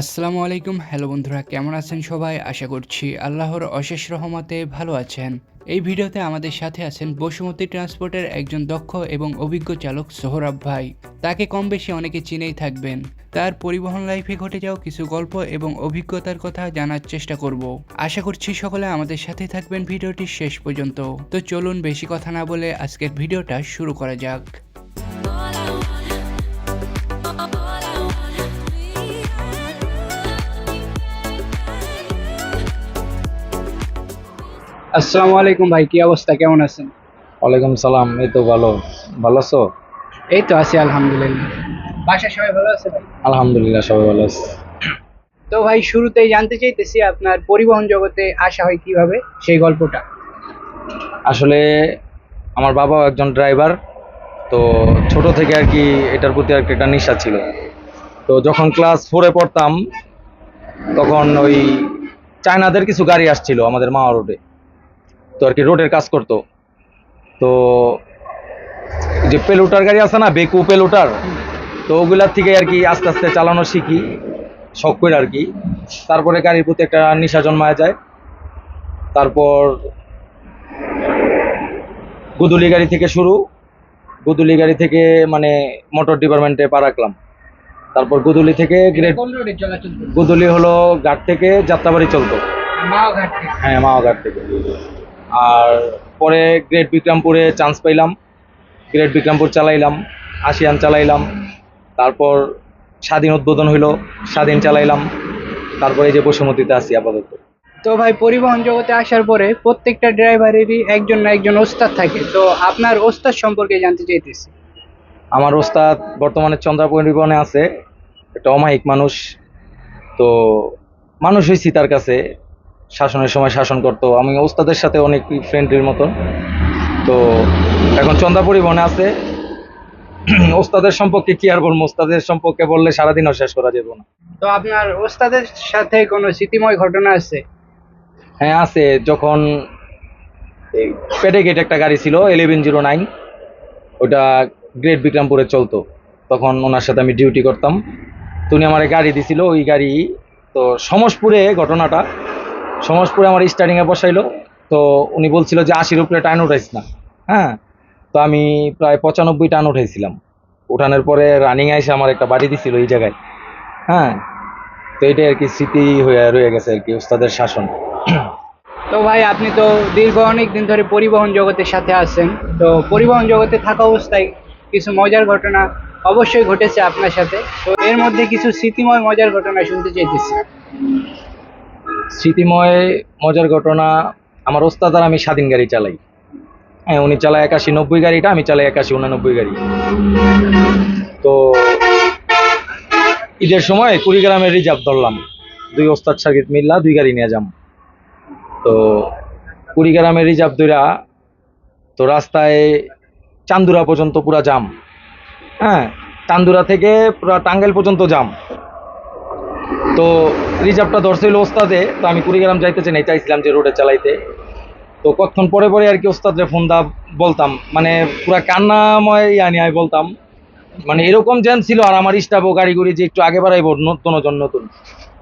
আসসালামু আলাইকুম। হ্যালো বন্ধুরা, কেমন আছেন সবাই? আশা করছি আল্লাহর অশেষ রহমতে ভালো আছেন। এই ভিডিওতে আমাদের সাথে আছেন বসুমতী ট্রান্সপোর্টের একজন দক্ষ এবং অভিজ্ঞ চালক সোহরাব ভাই। তাকে কম বেশি অনেকে চিনেই থাকবেন। তার পরিবহন লাইফে ঘটে যাওয়া কিছু গল্প এবং অভিজ্ঞতার কথা জানার চেষ্টা করব। আশা করছি সকলে আমাদের সাথে থাকবেন ভিডিওটি শেষ পর্যন্ত। তো চলুন বেশি কথা না বলে আজকের ভিডিওটা শুরু করা যাক। আসসালামু আলাইকুম ভাই কি অবস্থা? কেমন আছেন? ওয়ালাইকুম সালাম এই তো ভালো। ভালো আছো? এই তো আছি আলহামদুলিল্লাহ। বাসায় সবাই ভালো আছে ভাই? আলহামদুলিল্লাহ সবাই ভালো আছে। তো ভাই শুরুতেই জানতে চাইতেছি আপনার পরিবহন জগতে আসা হয় কীভাবে সেই গল্পটা। আসলে আমার বাবাও একজন ড্রাইভার তো ছোট থেকে আর কি এটার প্রতি আর একটা নেশা ছিল। তো যখন ক্লাস ফোরে পড়তাম তখন ওই চায়নাদের কিছু গাড়ি আসছিল আমাদের মাওয়া রোডে। তো আর কি রোডের কাজ করতো। তো যে পেলুটার গাড়ি আছে না বেকু পেলুটার তো ওগুলার থেকে আর কি আস্তে আস্তে চালানো শিখি শখ করে আর কি। তারপরে গাড়ির প্রতি একটা নেশা জন্মায় যায়। তারপর গুদুলি গাড়ি থেকে শুরু। গুদুলি গাড়ি থেকে মানে মোটর ডিপার্টমেন্টে পা রাখলাম। তারপর গুদুলি থেকে করতো? গুদুলি হলো ঘাট থেকে যাত্রাবাড়ি চলতো। হ্যাঁ মাওঘাট থেকে। আর পরে গ্রেট বিক্রমপুরে চান্স পাইলাম। গ্রেট বিক্রমপুর চালাইলাম আসিয়ান চালাইলাম তারপর স্বাধীন উদ্বোধন হইল স্বাধীন চালাইলাম তারপরে এই যে বসুমতিতে আছি আপাতত। তো ভাই পরিবহন জগতে আসার পরে প্রত্যেকটা ড্রাইভারেরই একজন না একজন ওস্তাদ থাকে। তো আপনার ওস্তাদ সম্পর্কে জানতে চাইতেছি। আমার ওস্তাদ বর্তমানে চন্দ্রা পরিবহনে আছে একটা অমায়িক মানুষ। তো মানুষ হয়েছি তার কাছে শাসনের সময় শাসন করতো। আমি ওস্তাদের সাথে অনেক ফ্রেন্ডের মতন। তো এখন চন্দ্রা পরিবহনে আছে। ওস্তাদের সম্পর্কে কি আর বলব? ওস্তাদের সম্পর্কে বললে সারাদিনও শেষ করা যাবে না। তো আপনার ওস্তাদের সাথে কোনো স্মৃতিময় ঘটনা আছে? হ্যাঁ আছে। যখন এই পেটে গেট একটা গাড়ি ছিল ইলেভেন জিরো নাইন ওটা গ্রেট বিক্রমপুরে চলতো। তখন ওনার সাথে আমি ডিউটি করতাম। তো উনি আমার গাড়ি দিছিল ওই গাড়ি তো সমসপুরে ঘটনাটা। সমসপুরে আমার স্টার্টিংয়ে বসাইলো। তো উনি বলছিল যে আশির উপরে টান উঠাইস না। হ্যাঁ? তো আমি প্রায় পঁচানব্বই টান উঠাইছিলাম। উঠানোর পরে রানিং আইসে আমার একটা বাড়ি দিছিল এই জায়গায়। হ্যাঁ? তো এটাই আর কি স্মৃতি হয়ে রয়ে গেছে আর কি ওস্তাদের শাসন। তো ভাই, আপনি তো দীর্ঘ অনেক দিন ধরে পরিবহন জগতের সাথে আছেন। তো পরিবহন জগতে থাকা অবস্থায় কিছু মজার ঘটনা অবশ্যই ঘটেছে আপনার সাথে। তো এর মধ্যে কিছু স্মৃতিময় মজার ঘটনা শুনতে চাইতেছি। স্মৃতিময়, মজার ঘটনা, আমার ওস্তাদ আর আমি স্বাধীন গাড়ি চালাই। হ্যাঁ উনি চালায় একাশি নব্বই গাড়িটা, আমি চালাই একাশি উনানব্বই গাড়ি। তো ঈদের সময় কুড়িগ্রামের রিজার্ভ ধরলাম। দুই ওস্তাদ সার্কিট মিল্লা, দুই গাড়ি নিয়ে যাম। তো কুড়িগ্রামের রিজার্ভ দুইরা তো রাস্তায় চান্দুরা পর্যন্ত পুরা জাম হ্যাঁ চান্দুরা থেকে পুরা টাঙ্গাইল পর্যন্ত জাম তো রিজার্ভটা ধরছিল ওস্তাদে তো আমি কুড়িগ্রাম যাইতে চাই নাই চাইছিলাম যে রোডে চালাইতে। তো কতক্ষণ পরে পরে আর কি ওস্তাদরে ফোন দা বলতাম মানে পুরা কান্নাময় ইয়ানি আমি বলতাম। মানে এরকম জ্যাম ছিল আর আমার স্টাফও গাড়ি গুড়ি যে একটু আগে বাড়াইবো নতুন নতুন নতুন।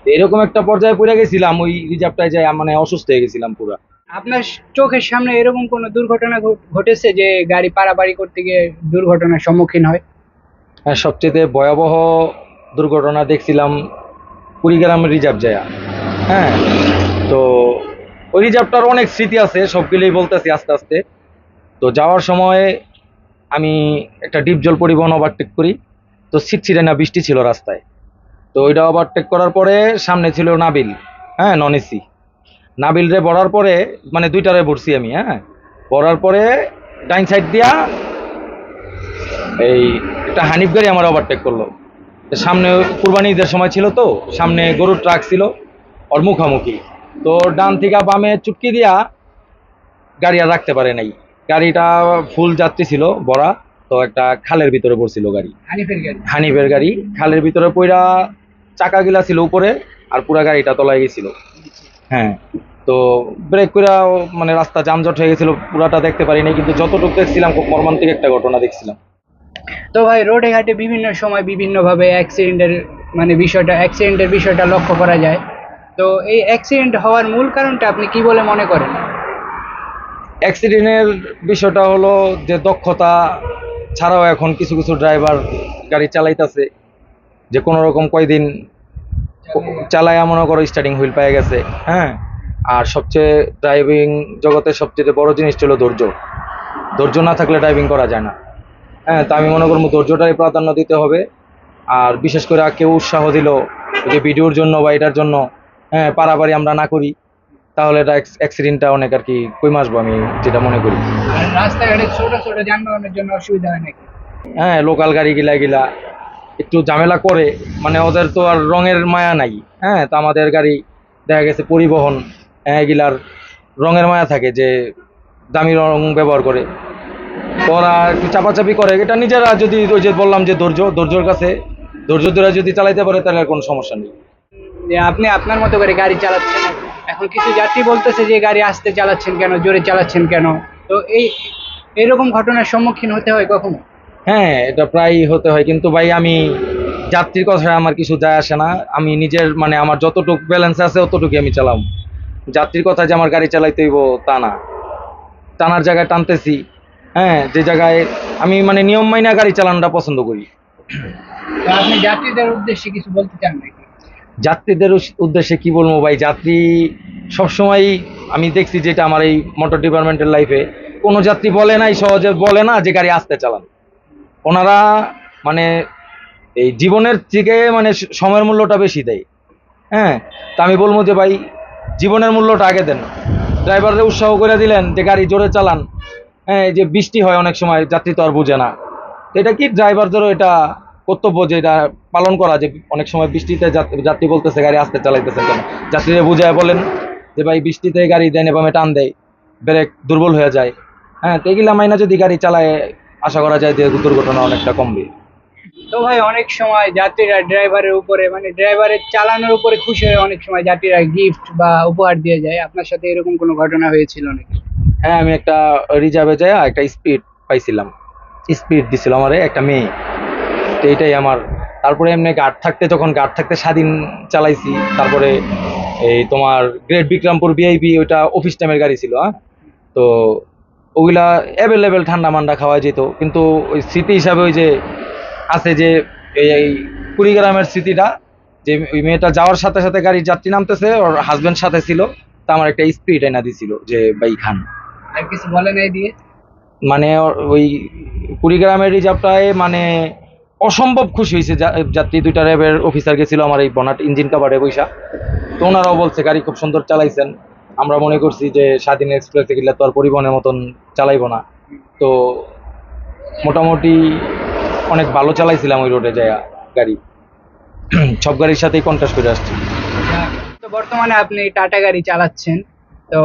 তো এরকম একটা পর্যায়ে পড়ে গেছিলাম ওই রিজার্ভটায় যাই মানে অসুস্থ হয়ে গেছিলাম পুরা। আপনার চোখের সামনে এরকম কোনো দুর্ঘটনা ঘটেছে যে গাড়ি পারাপারি করতে গিয়ে দুর্ঘটনার সম্মুখীন হয়? হ্যাঁ সবচেয়ে ভয়াবহ দুর্ঘটনা দেখছিলাম কুড়িগ্রামের রিজার্ভ যায়। হ্যাঁ তো ওই রিজার্ভটার অনেক স্মৃতি আছে, সবগুলোই বলতেছি আস্তে আস্তে। তো যাওয়ার সময় আমি একটা ডিপ জল পরিবহন ওভারটেক করি। তো ছিটছিটে না বৃষ্টি ছিল রাস্তায়। তো ওইটা ওভারটেক করার পরে সামনে ছিল নাবিল। হ্যাঁ নন এসি নাবিল রে বড়ার পরে মানে দুইটারে ভরছি আমি হ্যাঁ। বড়ার পরে ডাইন সাইড দিয়া এই একটা হানিফ গাড়ি আমার ওভারটেক করল। সামনে কুরবানি ঈদের সময় ছিল তো সামনে গরুর ট্রাক ছিল ওর মুখামুখি। তো ডান থেকে বামে চুটকি দিয়া গাড়ি আর রাখতে পারে নাই। গাড়িটা ফুল যাত্রী ছিল বড়া তো একটা খালের ভিতরে পড়ছিল গাড়ি। হানিফের গাড়ি। খালের ভিতরে পইরা চাকা গিলা ছিল উপরে আর পুরা গাড়িটা তলায় গেছিল। হ্যাঁ তো ব্রেক করে মানে রাস্তা যানজট হয়ে গেছিল পুরাটা দেখতে পারি নাই কিন্তু যতটুকু দেখছিলাম খুব মর্মান্তিক একটা ঘটনা দেখছিলাম। তো ভাই রোডে ঘাটে বিভিন্ন সময় বিভিন্নভাবে অ্যাক্সিডেন্টের মানে বিষয়টা অ্যাক্সিডেন্টের বিষয়টা লক্ষ্য করা যায়। তো এই অ্যাক্সিডেন্ট হওয়ার মূল কারণটা আপনি কি বলে মনে করেন? অ্যাক্সিডেন্টের বিষয়টা হলো যে দক্ষতা ছাড়াও এখন কিছু কিছু ড্রাইভার গাড়ি চালাইতেছে, যে কোনো রকম কয়দিন চালায় মনে করো স্টার্টিং হুইল পেয়ে গেছে হ্যাঁ? আর সবচেয়ে ড্রাইভিং জগতের সবচেয়ে বড় জিনিসটা হলো ধৈর্য। ধৈর্য না থাকলে ড্রাইভিং করা যায় না। হ্যাঁ তা আমি মনে করব ধৈর্যটাই প্রাধান্য দিতে হবে। আর বিশেষ করে কেউ উৎসাহ দিল যে ভিডিওর জন্য বা এটার জন্য হ্যাঁ পারাপারি আমরা না করি তাহলে এটা অ্যাক্সিডেন্টটা অনেক আর কি কই আসব আমি যেটা মনে করি। রাস্তাঘাটে ছোট ছোট যানবাহনের জন্য অসুবিধা হয় নাকি? হ্যাঁ লোকাল গাড়ি গিলা গিলা একটু ঝামেলা করে মানে ওদের তো আর রঙের মায়া নাই হ্যাঁ তা আমাদের গাড়ি দেখা গেছে পরিবহন হ্যাঁ এগুলার রঙের মায়া থাকে যে দামি রং ব্যবহার করে। ওরা একটু চাপাচাপি করে এটা নিজেরা যদি ওই যে বললাম যে ধৈর্য ধৈর্যর কাছে ধৈর্য ধরে যদি চালাইতে পারে তাহলে আর কোনো সমস্যা নেই। যে আপনি আপনার মতো করে গাড়ি চালাচ্ছেন এখন কিছু যাত্রী বলতেছে যে গাড়ি আসতে চালাচ্ছেন কেন জোরে চালাচ্ছেন কেন? তো এই এরকম ঘটনার সম্মুখীন হতে হয় কখনো? হ্যাঁ এটা প্রায়ই হতে হয়। কিন্তু ভাই আমি যাত্রীর কথায় আমার কিছু যায় আসে না। আমি নিজের মানে আমার যতটুকু ব্যালেন্স আছে অতটুকু আমি চালাম। যাত্রীর কথা যে আমার গাড়ি চালাইতে হইব তা না। টানার জায়গায় টানতেছি। হ্যাঁ যে জায়গায় আমি মানে নিয়ম মাইনা গাড়ি চালানোটা পছন্দ করি। আপনি যাত্রীদের উদ্দেশ্যে কিছু বলতে চান নাকি? যাত্রীদের উদ্দেশ্যে কি বলব ভাই? যাত্রী সবসময় আমি দেখছি যেটা আমার এই মোটর ডিপার্টমেন্টের লাইফে কোনো যাত্রী বলে নাই সহজে বলে না যে গাড়ি আসতে চালান। ওনারা মানে এই জীবনের থেকে মানে সময়ের মূল্যটা বেশি দেয়। হ্যাঁ তা আমি বলব যে ভাই জীবনের মূল্যটা আগে দেন। ড্রাইভারদের উৎসাহ করে দিলেন যে গাড়ি জোরে চালান। হ্যাঁ যে বৃষ্টি হয় অনেক সময়, যাত্রী তো আর বুঝে না। তো এটা কি ড্রাইভারদেরও এটা কর্তব্য যে এটা পালন করা, যে অনেক সময় বৃষ্টিতে যাত- যাত্রী বলতেছে গাড়ি আসতে চালাইতেছেন কেন? যাত্রীরা বুঝায় বলেন যে ভাই, বৃষ্টিতে গাড়ি দেন এভাবে টান দেয়, ব্রেক দুর্বল হয়ে যায়। হ্যাঁ তো এগুলা মাইনা যদি গাড়ি চালায়, আশা করা যায় যে দুর্ঘটনা অনেকটা কমবে। তো ভাই, অনেক সময় যাত্রীরা ড্রাইভারের উপরে মানে ড্রাইভারের চালানোর উপরে খুশি হয়ে অনেক সময় যাত্রীরা গিফট বা উপহার দিয়ে যায়। আপনার সাথে এরকম কোনো ঘটনা হয়েছিল নাকি? হ্যাঁ আমি একটা রিজার্ভে যাই একটা স্পিড পাইছিলাম। স্পিড দিছিল আমার একটা মেয়ে। তো এইটাই আমার। তারপরে এমনি গার্ড থাকতে, যখন গার্ড থাকতে স্বাধীন চালাইছি। তারপরে এই তোমার গ্রেট বিক্রমপুর বিআইপি ওইটা অফিস টাইমের গাড়ি ছিল হ্যাঁ? তো ওগুলা অ্যাভেলেবেল ঠান্ডা মান্ডা খাওয়া যেত। কিন্তু ওই স্মৃতি হিসাবে ওই যে আছে যে এই কুড়িগ্রামের স্মৃতিটা, যে ওই মেয়েটা যাওয়ার সাথে সাথে গাড়ির যাত্রী নামতেছে, ওর হাজবেন্ড সাথে ছিল। তা আমার একটা স্পিড এনে দিছিল যে, ভাই, খান। আর কিছু বলে নাই দিয়ে? মানে ওই কুড়িগ্রামের রিজার্ভটায় মানে অসম্ভব খুশি হয়েছে যাত্রী দুইটা র্যাবের অফিসার গেছিল আমার এই বনাট ইঞ্জিন কাভারে বৈশা তো ওনারাও বলছে গাড়ি খুব সুন্দর চালাইছেন। আমরা মনে করছি যে স্বাধীন এক্সপ্রেস এগুলা তো আর পরিবহনের মতন চালাইবো না। তো মোটামুটি অনেক ভালো চালাইছিলাম ওই রোডে যায় গাড়ি। সব গাড়ির সাথেই কন্ট্রাস্ট করে আসছি। তো বর্তমানে আপনি টাটা গাড়ি চালাচ্ছেন। তো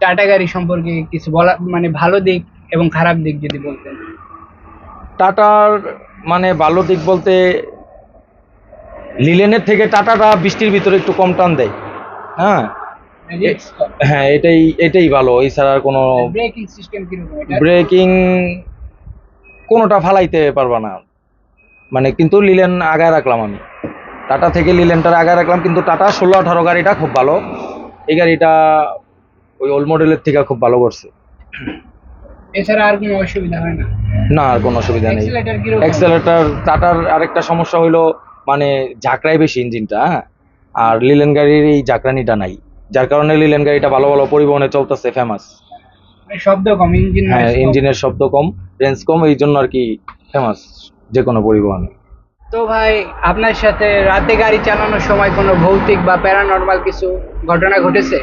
টাটা গাড়ি সম্পর্কে কিছু বলা মানে ভালো দিক এবং খারাপ দিক যদি বলতেন। টাটার মানে ভালো দিক বলতে লিলেনের থেকে টাটাটা বৃষ্টির ভিতরে একটু কম টান দেয়। হ্যাঁ? হ্যাঁ এটাই এটাই ভালো এছাড়া কোনো ব্রেকিং সিস্টেম ব্রেকিং কোনোটা ফালাইতে পারবা না। মানে কিন্তু লিলেন আগায় রাখলাম আমি। টাটা থেকে লিলেনটার আগায় রাখলাম কিন্তু টাটা ষোলো আঠারো গাড়িটা খুব ভালো। এই গাড়িটা ওই ওল্ড মডেলের থেকে খুব ভালো করছে। এছাড়া আর কোনো অসুবিধা হয় না? না আর কোনো অসুবিধা নেই। টাটার আরেকটা সমস্যা হইল মানে ঝাঁকড়ায় বেশি ইঞ্জিনটা হ্যাঁ? আর লিলেন গাড়ির এই ঝাঁকড়ানিটা নাই। যার কারণে লিলেন গাড়িটা ভালো ভালো পরিবহনে চলতেছে ফেমাস মানে শব্দ কম ইঞ্জিন হ্যাঁ ইঞ্জিনের শব্দ কম রেঞ্জ কম এই জন্য আর কি ফেমাস যে কোনো পরিবহনে। তো ভাই, আপনার সাথে রাতে গাড়ি চালানোর সময় কোনো ভৌতিক বা প্যারানর্মাল কিছু ঘটনা ঘটেছে?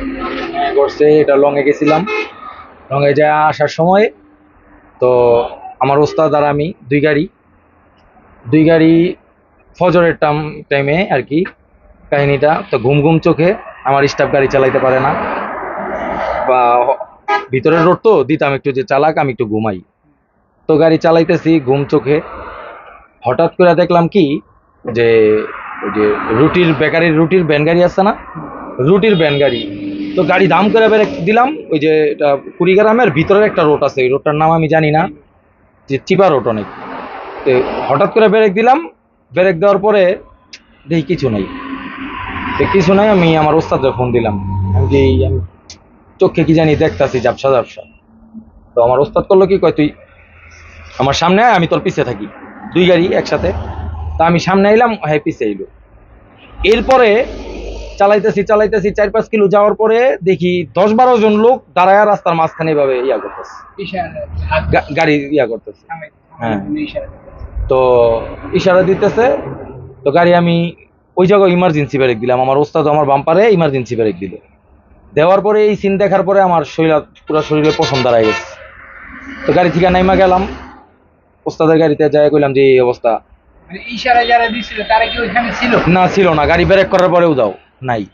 করছে এটা লংয়ে গেছিলাম। লংয়ে যা আসার সময় তো আমার ওস্তাদ আর আমি, দুই গাড়ি। দুই গাড়ি ফজরের টাম টাইমে আর কি কাহিনীটা। তো ঘুম ঘুম চোখে আমার স্টাফ গাড়ি চালাইতে পারে না। বা ভিতরের রোড তো, দিতাম একটু যে চালাক, আমি একটু ঘুমাই। তো গাড়ি চালাইতেছি, ঘুম চোখে। হঠাৎ করে দেখলাম কি, যে ওই যে রুটির বেকারির রুটির ভ্যান গাড়ি আসছে না? রুটির ভ্যান গাড়ি। তো গাড়ি দাম করে বেরে দিলাম, ওই যে এটা কুড়িগ্রামের ভিতরের একটা রোড আছে ওই রোডটার নাম আমি জানি না, যে চিপা রোড অনেক। তো হঠাৎ করে ব্রেক দিলাম, ব্রেক দেওয়ার পরে দেখি কিছু নাই। কিছু নাই, আমি আমার ওস্তাদে ফোন দিলাম। যে আমি চোখে কি জানি দেখতাছি, ঝাপসা ঝাপসা। তো আমার ওস্তাদ করল কি, কয়, তুই আমার সামনে আয়, আমি তোর পিছে থাকি। দুই গাড়ি একসাথে। তা আমি সামনে এলাম হ্যাঁ পিছে এলো এরপরে চালাইতেছি চালাইতেছি চার পাঁচ কিলো যাওয়ার পরে দেখি দশ বারো জন লোক দাঁড়ায় রাস্তার মাঝখানে এভাবে ইয়া করতেছে। গাড়ি ইয়া করতেছে। হ্যাঁ। তো ইশারা দিতেছে তো গাড়ি আমি ওই জায়গায় ইমার্জেন্সি ব্রেক দিলাম। আমার ওস্তাদ আমার বাম্পারে ইমার্জেন্সি ব্রেক দিল। দেওয়ার পরে এই সিন দেখার পরে আমার শরীর পুরো শরীরে পছন্দ দাঁড়ায় গেছে। তো গাড়ি থেকে নাইমা গেলাম। ওস্তাদের গাড়িতে যাই কইলাম যে এই অবস্থা। মানে ইশারা যারা দিছিল তারা কি ওইখানে ছিল? না ছিল না। গাড়ি ব্রেক করার পরেও দাও নাই।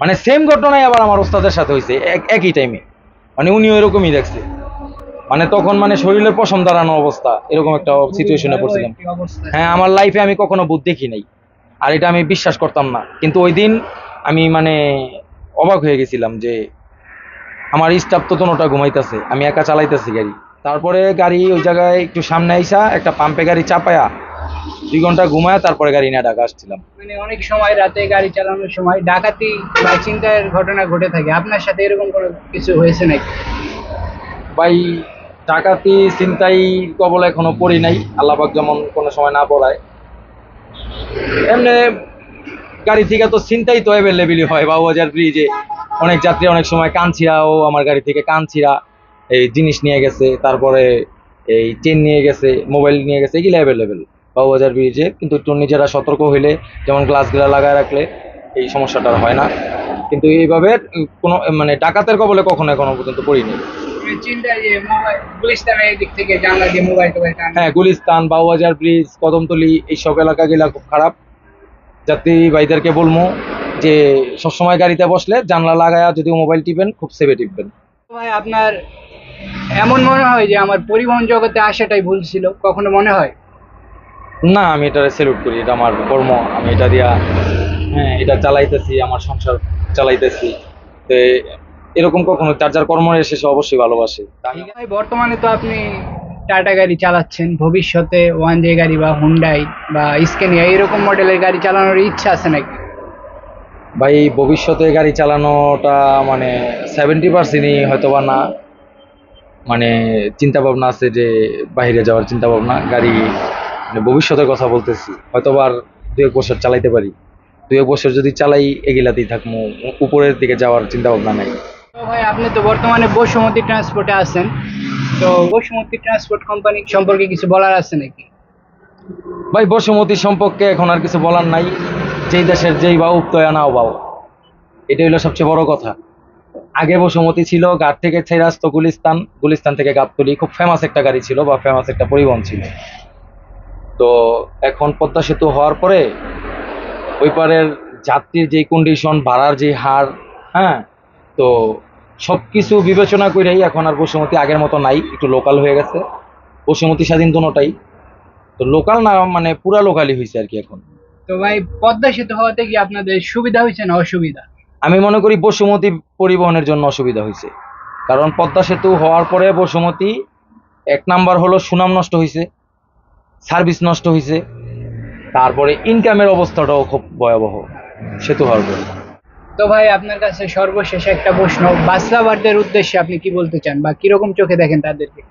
মানে সেম ঘটনাই আবার আমার ওস্তাদের সাথে হয়েছে একই টাইমে মানে এরকমই দেখছে। মানে তখন মানে শরীরের পশম দাঁড়ানো অবস্থা এরকম একটা সিচুয়েশনে পড়ছিলাম। হ্যাঁ আমার লাইফে আমি কখনো ভূত দেখি নাই। আর এটা আমি বিশ্বাস করতাম না। কিন্তু ওই দিন আমি মানে অবাক হয়ে গেছিলাম যে আমার স্টাফ তো তোনোটা ঘুমাইতেছে আমি একা চালাইতেছি গাড়ি। তারপরে গাড়ি ওই জায়গায় একটু সামনে আইসা একটা পাম্পে গাড়ি চাপায়া দুই ঘণ্টা ঘুমায় তারপরে গাড়ি নিয়ে ঢাকা আসছিলাম। মানে অনেক সময় রাতে গাড়ি চালানোর সময় ডাকাতি বা চিন্তার ঘটনা ঘটে থাকে। আপনার সাথে এরকম কোনো কিছু হয়েছে নাকি? ভাই ডাকাতি চিন্তাই কবল এখনও পড়ি নাই। আল্লাহবাক যেমন কোনো সময় না পড়ায়। এমনি গাড়ি থেকে তো চিন্তাই তো অ্যাভেলেবেলই হয়। বাবুবাজার ব্রিজে অনেক যাত্রী অনেক সময় কানছিরাও আমার গাড়ি থেকে কানছিরা এই জিনিস নিয়ে গেছে তারপরে এই চেন নিয়ে গেছে মোবাইল নিয়ে গেছে এগুলো অ্যাভেলেবেল বাবুবাজার ব্রিজে কিন্তু একটু নিজেরা সতর্ক হইলে যেমন গ্লাসগুলা লাগায় রাখলে এই সমস্যাটা হয় না। কিন্তু এইভাবে কোনো মানে ডাকাতের কবলে কখনো এখনও পর্যন্ত পড়িনি। হ্যাঁ গুলিস্তান বাউবাজার ব্রিজ কদমতলি এইসব এলাকা গেলা খুব খারাপ। যাত্রী ভাইদেরকে বলব যে সবসময় গাড়িতে বসলে জানলা লাগায়া যদি মোবাইল টিপেন খুব সেভে টিপবেন। ভাই আপনার এমন মনে হয় যে আমার পরিবহন জগতে আসাটাই ভুল ছিল কখনো মনে হয়? না আমি এটা স্যালুট করি এটা আমার কর্ম আমি এটা দিয়া হ্যাঁ এটা চালাইতেছি আমার সংসার চালাইতেছি। তো এরকম কখনো যার যার কর্মের শেষে অবশ্যই ভালোবাসে। বর্তমানে তো আপনি টাটা গাড়ি চালাচ্ছেন ভবিষ্যতে ওয়ান জে গাড়ি বা হুন্ডাই বা স্কেনিয়া এরকম মডেলের গাড়ি চালানোর ইচ্ছা আছে নাকি? ভাই ভবিষ্যতে গাড়ি চালানোটা মানে সেভেন্টি পার্সেন্টই হয়তো বা না। মানে চিন্তা ভাবনা আছে যে বাইরে যাওয়ার চিন্তা ভাবনা গাড়ি মানে ভবিষ্যতের কথা বলতেছি হয়তো আর দু এক বছর চালাইতে পারি। দু এক বছর যদি চালাই এগিলাতেই থাকব উপরের দিকে যাওয়ার চিন্তা ভাবনা নাই ভাই আপনি তো বর্তমানে বসুমতী ট্রান্সপোর্টে আছেন। তো বসুমতী ট্রান্সপোর্ট কোম্পানি সম্পর্কে কিছু বলার আছে নাকি? ভাই বসুমতী সম্পর্কে এখন আর কিছু বলার নাই। যেই দেশের যেই বাউ তয়া নাও বাউ। এটা হলো সবচেয়ে বড় কথা। আগে বসুমতি ছিল ঘাট থেকে ছেড়ে আসতো গুলিস্তান গুলিস্তান থেকে গাবতলি। খুব ফেমাস একটা গাড়ি ছিল বা ফেমাস একটা পরিবহন ছিল। তো এখন পদ্মা সেতু হওয়ার পরে ওই পারের যাত্রীর যে কন্ডিশন ভাড়ার যে হার হ্যাঁ তো সব কিছু বিবেচনা করেই এখন আর বসুমতি আগের মতো নাই, একটু লোকাল হয়ে গেছে। বসুমতি স্বাধীন দোনোটাই তো লোকাল না মানে পুরা লোকালই হয়েছে আর কি এখন। তো ভাই, পদ্মা সেতু হওয়াতে কি আপনাদের সুবিধা হয়েছে না অসুবিধা? আমি মনে করি বসুমতী পরিবহনের জন্য অসুবিধা হয়েছে। কারণ পদ্মা সেতু হওয়ার পরে বসুমতী এক নাম্বার হলো সুনাম নষ্ট হয়েছে সার্ভিস নষ্ট হয়েছে তারপরে ইনকামের অবস্থাটাও খুব ভয়াবহ সেতু হওয়ার পরে তো ভাই আপনার কাছে সর্বশেষ একটা প্রশ্ন বাসলাবারদের উদ্দেশ্যে আপনি কি বলতে চান বা কীরকম চোখে দেখেন তাদেরকে?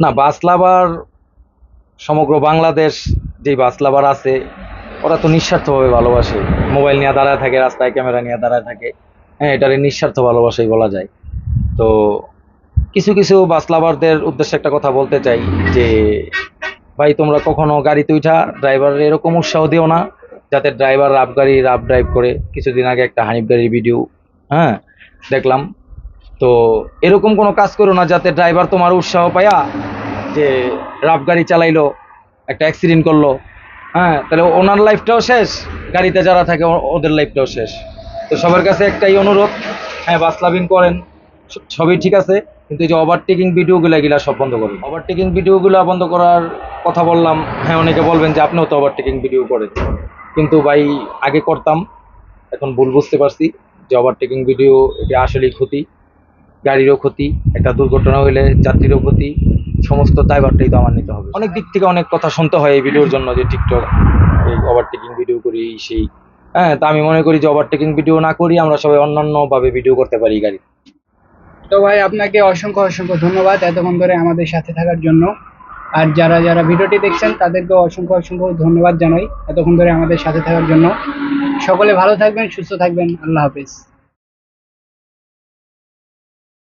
না বাস লাভার সমগ্র বাংলাদেশ যেই বাস লাভার আছে ওরা তো নিঃস্বার্থভাবে ভালোবাসে। মোবাইল নিয়ে দাঁড়ায় থাকে, রাস্তায় ক্যামেরা নিয়ে দাঁড়ায় থাকে। হ্যাঁ এটারে নিঃস্বার্থ ভালোবাসাই বলা যায়। তো কিছু কিছু বাস লাভারদের উদ্দেশ্যে একটা কথা বলতে চাই যে, ভাই, তোমরা কখনো গাড়িতে উঠা ড্রাইভার এরকম উৎসাহ দিও না, যাতে ড্রাইভার রাফ গাড়ি রাফ ড্রাইভ করে। কিছুদিন আগে একটা হানিফ গাড়ির ভিডিও হ্যাঁ দেখলাম। তো এরকম কোনো কাজ করো না, যাতে ড্রাইভার তোমার উৎসাহ পায়া যে রাফ গাড়ি চালাইলো, একটা অ্যাক্সিডেন্ট করল। হ্যাঁ তাহলে ওনার লাইফটাও শেষ, গাড়িতে যারা থাকে ওদের লাইফটাও শেষ। তো সবার কাছে একটাই অনুরোধ হ্যাঁ বাস লাভিং করেন সবই ঠিক আছে, কিন্তু এই যে ওভারটেকিং ভিডিওগুলো এগুলা সব বন্ধ করুন। ওভারটেকিং ভিডিওগুলো বন্ধ করার কথা বললাম হ্যাঁ অনেকে বলবেন যে আপনিও তো ওভারটেকিং ভিডিও করেন। কিন্তু ভাই, আগে করতাম, এখন ভুল বুঝতে পারছি যে ওভারটেকিং ভিডিও এটা আসলেই ক্ষতি, গাড়িরও ক্ষতি, একটা দুর্ঘটনা হইলে যাত্রীরও ক্ষতি সমস্ত দায়ভারটাই তো আমার নিতে হবে। অনেক দিক থেকে অনেক কথা শুনতে হয় এই ভিডিওর জন্য যে টিকটক এই ওভারটেকিং ভিডিও করি এই সেই হ্যাঁ তা আমি মনে করি যে ওভারটেকিং ভিডিও না করি আমরা সবাই অন্যান্য ভাবে ভিডিও করতে পারি গাড়ি। তো ভাই, আপনাকে অসংখ্য অসংখ্য ধন্যবাদ এতক্ষণ ধরে আমাদের সাথে থাকার জন্য। আর যারা যারা ভিডিওটি দেখছেন, তাদেরকেও অসংখ্য অসংখ্য ধন্যবাদ জানাই এতক্ষণ ধরে আমাদের সাথে থাকার জন্য। সকলে ভালো থাকবেন, সুস্থ থাকবেন, আল্লাহ হাফেজ।